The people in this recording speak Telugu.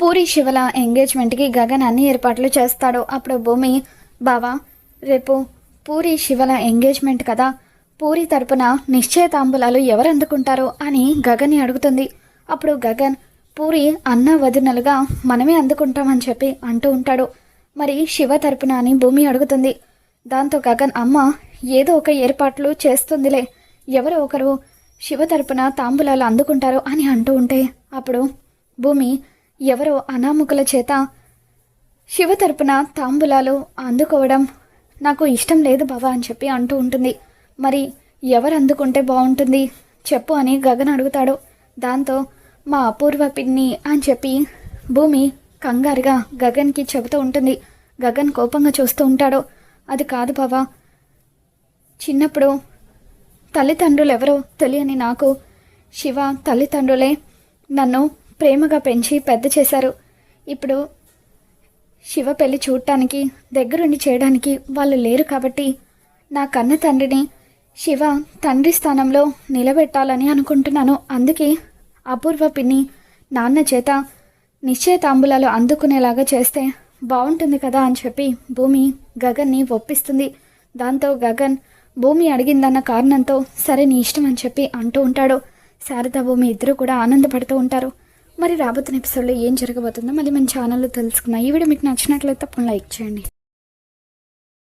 పూరి శివల ఎంగేజ్మెంట్కి గగన్ అన్ని ఏర్పాట్లు చేస్తాడు. అప్పుడు భూమి బావా రేపు పూరి శివల ఎంగేజ్మెంట్ కదా. పూరి తరపున నిశ్చయతాంబులాలు ఎవరు అందుకుంటారు అని గగన్ని అడుగుతుంది. అప్పుడు గగన్ పూరి అన్న వదినలుగా మనమే అందుకుంటామని చెప్పి అంటూ ఉంటాడు. మరి శివ తరపున అని భూమి అడుగుతుంది. దాంతో గగన్ అమ్మ ఏదో ఒక ఏర్పాట్లు చేస్తుందిలే. ఎవరో ఒకరు శివ తరపున తాంబులాలు అందుకుంటారు అని అంటూ ఉంటే అప్పుడు భూమి ఎవరో అనామకుల చేత శివ తరపున తాంబూలాలు అందుకోవడం నాకు ఇష్టం లేదు బావా అని చెప్పి అంటూ ఉంటుంది. మరి ఎవరు అందుకుంటే బాగుంటుంది చెప్పు అని గగన్ అడుగుతాడు. దాంతో మా అపూర్వ పిన్ని అని చెప్పి భూమి కంగారుగా గగన్కి చెబుతూ ఉంటుంది. గగన్ కోపంగా చూస్తూ ఉంటాడు. అది కాదు బావా. చిన్నప్పుడు తల్లిదండ్రులు ఎవరో తెలియని నాకు శివ తల్లిదండ్రులే నన్ను ప్రేమగా పెంచి పెద్ద చేశారు. ఇప్పుడు శివ పెళ్ళి చూడటానికి దగ్గరుండి చేయడానికి వాళ్ళు లేరు కాబట్టి నా కన్న తండ్రిని శివ తండ్రి స్థానంలో నిలబెట్టాలని అనుకుంటున్నాను. అందుకే అపూర్వ పిన్ని నాన్న చేత నిశ్చయతాంబులాలు అందుకునేలాగా చేస్తే బాగుంటుంది కదా అని చెప్పి భూమి గగన్ని ఒప్పిస్తుంది. దాంతో గగన్ భూమి అడిగిందన్న కారణంతో సరే నీ ఇష్టం అని చెప్పి అంటూ ఉంటాడు. శారదా భూమి ఇద్దరు కూడా ఆనందపడుతూ ఉంటారు. మరి రాబోతున్న ఎపిసోడ్లో ఏం జరగబోతుందో మళ్ళీ మన ఛానల్లో తెలుసుకుందాం. ఈ వీడియో మీకు నచ్చినట్లయితే తప్పకుండా లైక్ చేయండి.